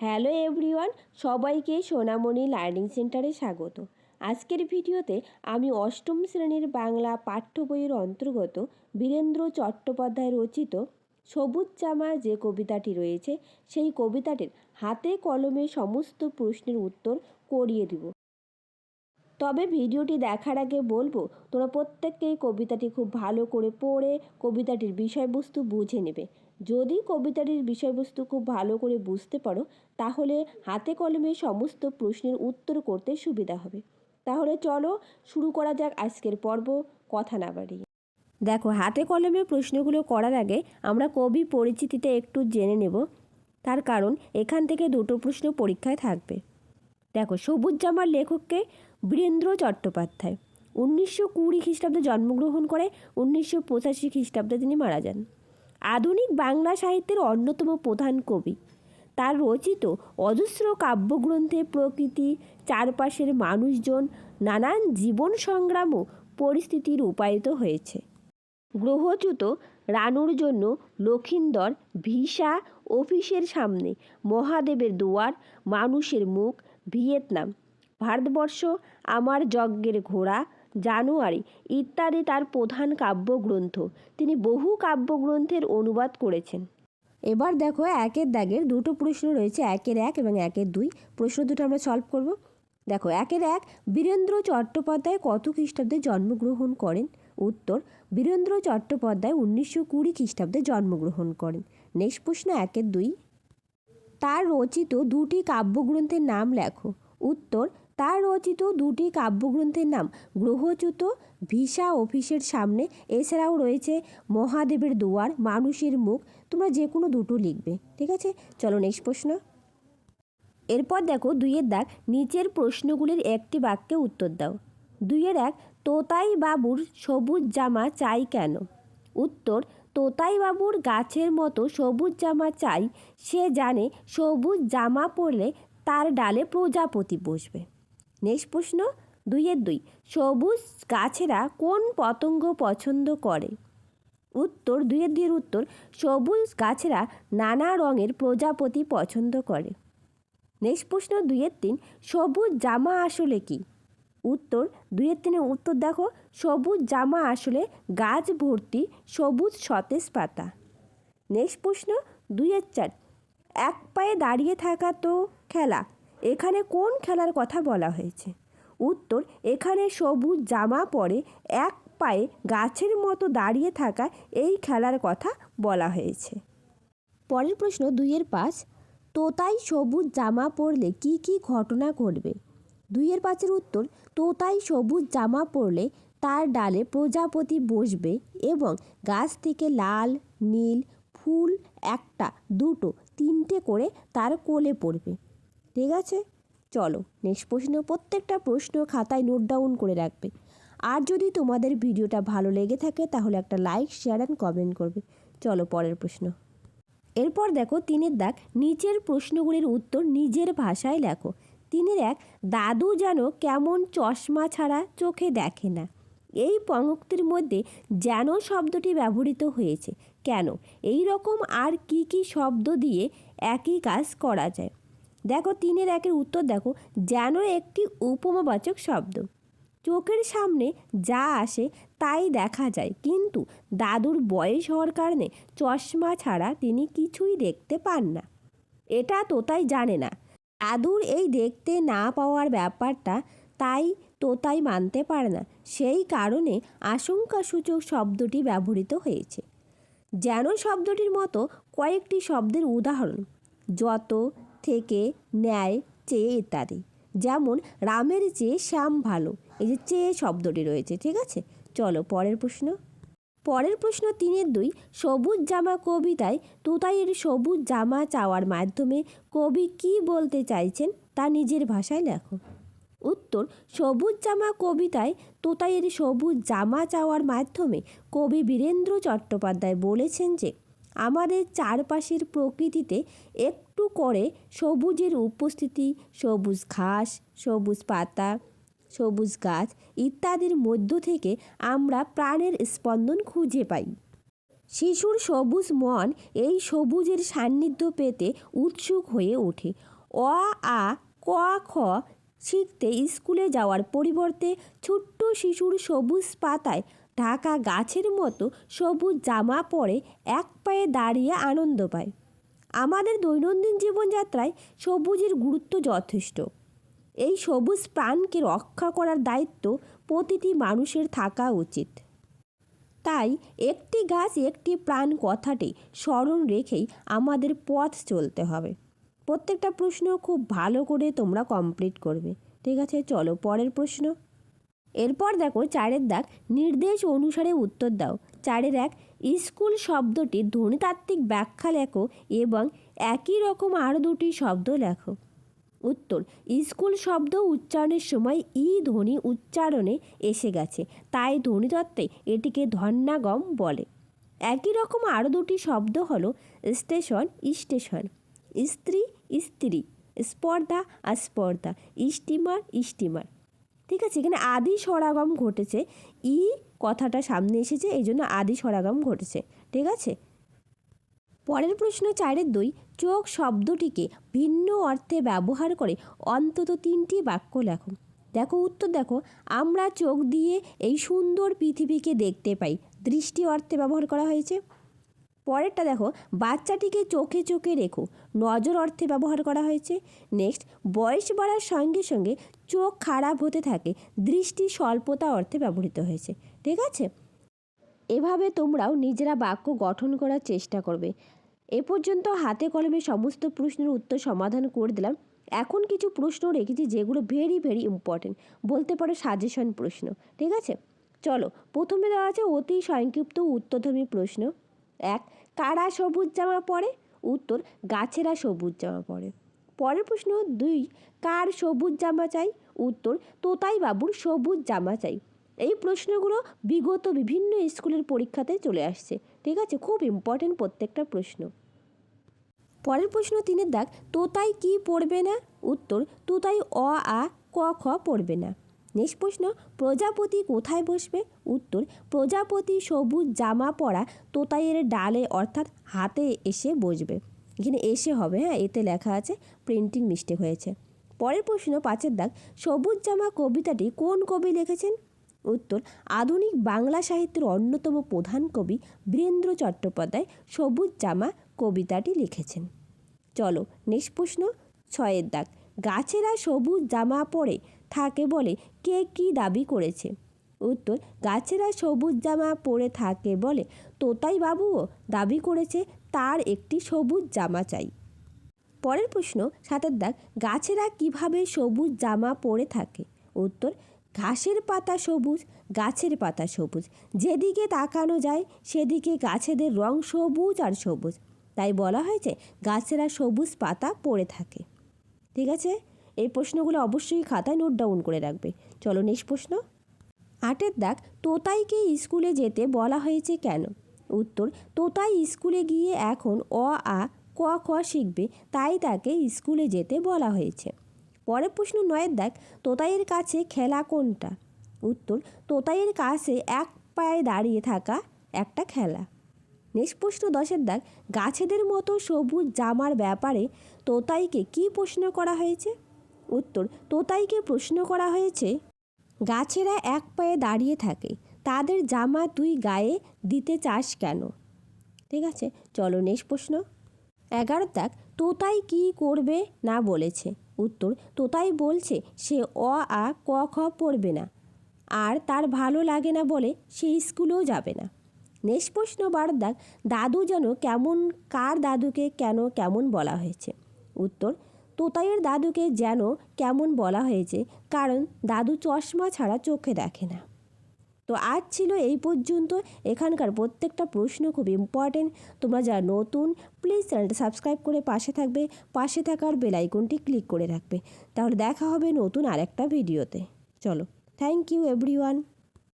Hello everyone, সবাইকে সোনামণি learning সেন্টারে স্বাগত। আজকের ভিডিওতে আমি অষ্টম শ্রেণির বাংলা পাঠ্য বইয়ের অন্তর্গত বীরেন্দ্র চট্টোপাধ্যায় রচিত সবুজ জামা যে কবিতাটি রয়েছে, সেই কবিতাটির হাতে কলমে সমস্ত প্রশ্নের উত্তর করিয়ে দিব। তবে ভিডিওটি দেখার আগে বলব, তোমরা প্রত্যেককেই কবিতাটি খুব ভালো করে পড়ে কবিতাটির বিষয়বস্তু বুঝে নেবে। যদি কবিতাটির বিষয়বস্তু খুব ভালো করে বুঝতে পারো, তাহলে হাতে কলমে সমস্ত প্রশ্নের উত্তর করতে সুবিধা হবে। তাহলে চলো শুরু করা যাক আজকের পর্ব কথা না বাড়িয়ে। দেখো, হাতে কলমে প্রশ্নগুলো করার আগে আমরা কবি পরিচিতিতে একটু জেনে নেব। তার কারণ, এখান থেকে দুটো প্রশ্ন পরীক্ষায় থাকবে। দেখো সবুজ জামার লেখককে বীরেন্দ্র চট্টোপাধ্যায়। উনিশশো কুড়ি খ্রিস্টাব্দে জন্মগ্রহণ করে, উনিশশো পঁচাশি খ্রিস্টাব্দে তিনি মারা যান। আধুনিক বাংলা সাহিত্যের অন্যতম প্রধান কবি। তার রচিত অজস্র কাব্যগ্রন্থে প্রকৃতি, চারপাশের মানুষজন, নানান জীবন সংগ্রাম ও পরিস্থিতি রূপায়িত হয়েছে। গ্রহচ্যুত রানুর জন্য লক্ষিন্দর ভিসা অফিসের সামনে, মহাদেবের দুয়ার, মানুষের মুখ, ভিয়েতনাম। ভারতবর্ষ আমার যজ্ঞের ঘোড়া জানুয়ারি ইত্যাদি তার প্রধান কাব্যগ্রন্থ। তিনি বহু কাব্যগ্রন্থের অনুবাদ করেছেন। এবার দেখো একের দাগের দুটো প্রশ্ন রয়েছে, একের এক এবং একের দুই। প্রশ্ন দুটো আমরা সলভ করব। দেখো একের এক, বীরেন্দ্র চট্টোপাধ্যায় কত খ্রিস্টাব্দে জন্মগ্রহণ করেন? উত্তর, বীরেন্দ্র চট্টোপাধ্যায় উনিশশো কুড়ি খ্রিস্টাব্দে জন্মগ্রহণ করেন। নেক্সট প্রশ্ন একের দুই। তার রচিত দুটি কাব্যগ্রন্থের নাম লেখো। উত্তর তার রচিত দুটি কাব্যগ্রন্থের নাম গ্রহচ্যুত ভিসা অফিসের সামনে। এছাড়াও রয়েছে মহাদেবের দুয়ার, মানুষের মুখ। তোমরা যে কোনো দুটো লিখবে, ঠিক আছে? চলো নেক্সট প্রশ্ন। এরপর দেখো দুইয়ের দাগ, নিচের প্রশ্নগুলির একটি বাক্যে উত্তর দাও। দুইয়ের এক, তোতাই বাবুর সবুজ জামা চাই কেন? উত্তর, তোতাই বাবুর গাছের মতো সবুজ জামা চাই। সে জানে সবুজ জামা পরলে তার ডালে প্রজাপতি বসবে। নেক্সট প্রশ্ন, দুইয়ের দুই। সবুজ গাছেরা কোন পতঙ্গ পছন্দ করে? উত্তর, দুইয়ের দুইয়ের উত্তর। সবুজ গাছেরা নানা রঙের প্রজাপতি পছন্দ করে। নেক্সট প্রশ্ন, দুইয়ের তিন। সবুজ জামা আসলে কি? উত্তর, দুইয়ের তিনের উত্তর দেখো। সবুজ জামা আসলে গাছ ভর্তি সবুজ সতেজ পাতা। নেক্সট প্রশ্ন, দুইয়ের চার। এক পায়ে দাঁড়িয়ে থাকা তো খেলা। এখানে কোন খেলার কথা বলা হয়েছে? উত্তর, এখানে সবুজ জামা পরে এক পায়ে গাছের মতো দাঁড়িয়ে থাকা এই খেলার কথা বলা হয়েছে। পরের প্রশ্ন দুইয়ের পাঁচ, তোতাই সবুজ জামা পরলে কি কি ঘটনা ঘটবে? দুইয়ের পাঁচের উত্তর, তোতাই সবুজ জামা পরলে তার ডালে প্রজাপতি বসবে এবং গাছ থেকে লাল, নীল, ফুল একটা, দুটো, তিনটে করে তার কোলে পড়বে। ঠিক আছে? চলো, নেক্সট প্রশ্ন, প্রত্যেকটা প্রশ্ন খাতায় নোট ডাউন করে রাখবে। আর যদি তোমাদের ভিডিওটা ভালো লেগে থাকে, তাহলে একটা লাইক শেয়ার অ্যান্ড কমেন্ট করবে। চলো, পরের প্রশ্ন। এরপর দেখো, তিনের দাগ, নিচের প্রশ্নগুলির উত্তর নিজের ভাষায় লেখো। তিনের এক, দাদু যেন কেমন চশমা ছাড়া চোখে দেখে না। এই পঙ্ক্তির মধ্যে যেন শব্দটি ব্যবহৃত হয়েছে। কেন? এই রকম আর কি কি শব্দ দিয়ে একই কাজ করা যায়? দেখো, তিনের একের উত্তর দেখো, যেন একটি উপমাবাচক শব্দ। চোখের সামনে যা আসে তাই দেখা যায়, কিন্তু দাদুর বয়স হওয়ার কারণে চশমা ছাড়া তিনি কিছুই দেখতে পান না। এটা তোতাই জানে না। দাদুর এই দেখতে না পাওয়ার ব্যাপারটা তাই তোতাই মানতে পারে না। সেই কারণে আশঙ্কাসূচক শব্দটি ব্যবহৃত হয়েছে। যেন শব্দটির মতো কয়েকটি শব্দের উদাহরণ, যত থেকে ন্যায় চেয়ে ইত্যাদি। যেমন, রামের চেয়ে শ্যাম ভালো, এই যে চেয়ে শব্দটি রয়েছে, ঠিক আছে? চলো, পরের প্রশ্ন। পরের প্রশ্ন তিনের দুই, সবুজ জামা কবিতায় তোতাইয়ের সবুজ জামা চাওয়ার মাধ্যমে কবি কি বলতে চাইছেন তা নিজের ভাষায় লেখো। উত্তর, সবুজ জামা কবিতায় তোতাইয়ের সবুজ জামা চাওয়ার মাধ্যমে কবি বীরেন্দ্র চট্টোপাধ্যায় বলেছেন যে আমাদের চারপাশের প্রকৃতিতে একটু করে সবুজের উপস্থিতি, সবুজ ঘাস, সবুজ পাতা, সবুজ গাছ ইত্যাদির মধ্য থেকে আমরা প্রাণের স্পন্দন খুঁজে পাই। শিশুর সবুজ মন এই সবুজের সান্নিধ্য পেতে উৎসুক হয়ে ওঠে। অ, আ, ক, খ শিখতে স্কুলে যাওয়ার পরিবর্তে ছোট্ট শিশুর সবুজ পাতায় ঢাকা গাছের মতো সবুজ জামা পরে এক পায়ে দাঁড়িয়ে আনন্দ পায়। আমাদের দৈনন্দিন জীবনযাত্রায় সবুজের গুরুত্ব যথেষ্ট। এই সবুজ প্রাণকে রক্ষা করার দায়িত্ব প্রতিটি মানুষের থাকা উচিত। তাই একটি গাছ একটি প্রাণ কথাটি স্মরণ রেখেই আমাদের পথ চলতে হবে। প্রত্যেকটা প্রশ্ন খুব ভালো করে তোমরা কমপ্লিট করবে। ঠিক আছে, চলো পরের প্রশ্ন। এরপর দেখো চারের দাগ, নির্দেশ অনুসারে উত্তর দাও। চারের এক, স্কুল শব্দটি ধ্বনিতাত্ত্বিক ব্যাখ্যা লেখো এবং একই রকম আরও দুটি শব্দ লেখো। উত্তর, স্কুল শব্দ উচ্চারণের সময় ই ধ্বনি উচ্চারণে এসে গেছে, তাই ধ্বনিতত্ত্বে এটিকে ধন্যাগম বলে। একই রকম আরও দুটি শব্দ হলো স্টেশন স্টেশন। স্ত্রী স্ত্রী, স্পর্ধা আর আস্পর্ধা স্টিমার স্টিমার। ঠিক আছে, এখানে আদি সরাগম ঘটেছে। ই কথাটা সামনে এসেছে, এই জন্য আদি সরাগম ঘটেছে। ঠিক আছে? পরের প্রশ্ন চারের দুই, চোখ শব্দটিকে ভিন্ন অর্থে ব্যবহার করে অন্তত তিনটি বাক্য লেখো। দেখো, উত্তর দেখো, আমরা চোখ দিয়ে এই সুন্দর পৃথিবীকে দেখতে পাই। দৃষ্টি অর্থে ব্যবহার করা হয়েছে। পরেরটা দেখো, বাচ্চাটিকে চোখে চোখে রেখো। নজর অর্থে ব্যবহার করা হয়েছে। নেক্সট বয়স বাড়ার সঙ্গে সঙ্গে চোখ খারাপ হতে থাকে। দৃষ্টি স্বল্পতা অর্থে ব্যবহৃত হয়েছে। ঠিক আছে? এভাবে তোমরাও নিজেরা বাক্য গঠন করার চেষ্টা করবে। এ পর্যন্ত হাতে কলমে সমস্ত প্রশ্নের উত্তর সমাধান করে দিলাম। এখন কিছু প্রশ্ন রেখেছি যেগুলো ভেরি ভেরি ইম্পর্টেন্ট বলতে পারো সাজেশন প্রশ্ন। ঠিক আছে? চলো, প্রথমে দেওয়া আছে অতি সংক্ষিপ্ত উত্তরধর্মী প্রশ্ন। এক, কারা সবুজ জামা পরে? উত্তর, গাছেরা সবুজ জামা পরে। পরের প্রশ্ন দুই, কার সবুজ জামা চাই? উত্তর তোতাই বাবুর সবুজ জামা চাই। এই প্রশ্নগুলো বিগত বিভিন্ন স্কুলের পরীক্ষাতে চলে আসছে। ঠিক আছে? খুব ইম্পর্টেন্ট প্রত্যেকটা প্রশ্ন। পরের প্রশ্ন তিনের দাগ, তোতাই কি পড়বে না? উত্তর, তোতাই অ, আ, ক, খ পড়বে না। নেক্সট প্রশ্ন প্রজাপতি কোথায় বসবে? উত্তর, প্রজাপতি সবুজ জামা পরা তোতাইয়ের ডালে, অর্থাৎ হাতে এসে বসবে। এখানে এসে হবে হ্যাঁ এতে লেখা আছে প্রিন্টিং মিস্টেক হয়েছে। পরের প্রশ্ন, পাঁচের দাগ, সবুজ জামা কবিতাটি কোন কবি লিখেছেন? উত্তর, আধুনিক বাংলা সাহিত্যের অন্যতম প্রধান কবি বীরেন্দ্র চট্টোপাধ্যায় সবুজ জামা কবিতাটি লিখেছেন। চলো, নেক্সট প্রশ্ন, ছয়ের দাগ, গাছেরা সবুজ জামা পরে থাকে বলে কে কি দাবি করেছে? উত্তর, গাছেরা সবুজ জামা পরে থাকে বলে তোতাই বাবুও দাবি করেছে তার একটি সবুজ জামা চাই। পরের প্রশ্ন সাতের দাগ গাছেরা কীভাবে সবুজ জামা পরে থাকে? উত্তর, ঘাসের পাতা সবুজ, গাছের পাতা সবুজ। যেদিকে তাকানো যায় সেদিকে গাছেদের রং সবুজ আর সবুজ। তাই বলা হয়েছে, গাছেরা সবুজ পাতা পড়ে থাকে। ঠিক আছে? এই প্রশ্নগুলো অবশ্যই খাতায় নোট ডাউন করে রাখবে। চলো নেক্সট প্রশ্ন। আটের দাগ, তোতাইকে স্কুলে যেতে বলা হয়েছে কেন? উত্তর, তোতাই স্কুলে গিয়ে এখন অ, আ, ক, খ শিখবে, তাই তাকে স্কুলে যেতে বলা হয়েছে। পরের প্রশ্ন নয়ের দাগ, তোতাইয়ের কাছে খেলা কোনটা? উত্তর, তোতাইয়ের কাছে এক পায়ে দাঁড়িয়ে থাকা একটা খেলা। নেক্সট প্রশ্ন দশের দাগ, গাছেদের মতো সবুজ জামার ব্যাপারে তোতাইকে কি প্রশ্ন করা হয়েছে? উত্তর তোতাইকে প্রশ্ন করা হয়েছে, গাছেরা এক পায়ে দাঁড়িয়ে থাকে, তাদের জামা তুই গায়ে দিতে চাস কেন? ঠিক আছে, চলো নেক্সট প্রশ্ন। এগারো দাগ তোতাই কি করবে না বলেছে? উত্তর, তোতাই বলছে, সে অ আ ক খ পড়বে না, আর তার ভালো লাগে না বলে সে স্কুলেও যাবে না। নেক্সট প্রশ্ন, বারো দাগ দাদু যেন কেমন, কার দাদুকে কেন কেমন বলা হয়েছে? উত্তর তোতাইয়ের দাদুকে যেন কেমন বলা হয়েছে, কারণ দাদু চশমা ছাড়া চোখে দেখে না। তো আজ ছিল এই পর্যন্ত। এখানকার প্রত্যেকটা প্রশ্ন খুব ইম্পর্টেন্ট তোমরা যারা নতুন প্লিজ চ্যানেলটা সাবস্ক্রাইব করে পাশে থাকবে। পাশে থাকার বেল আইকনটি ক্লিক করে রাখবে। তাহলে দেখা হবে নতুন আরেকটা ভিডিওতে চলো থ্যাংক ইউ এভরিওয়ান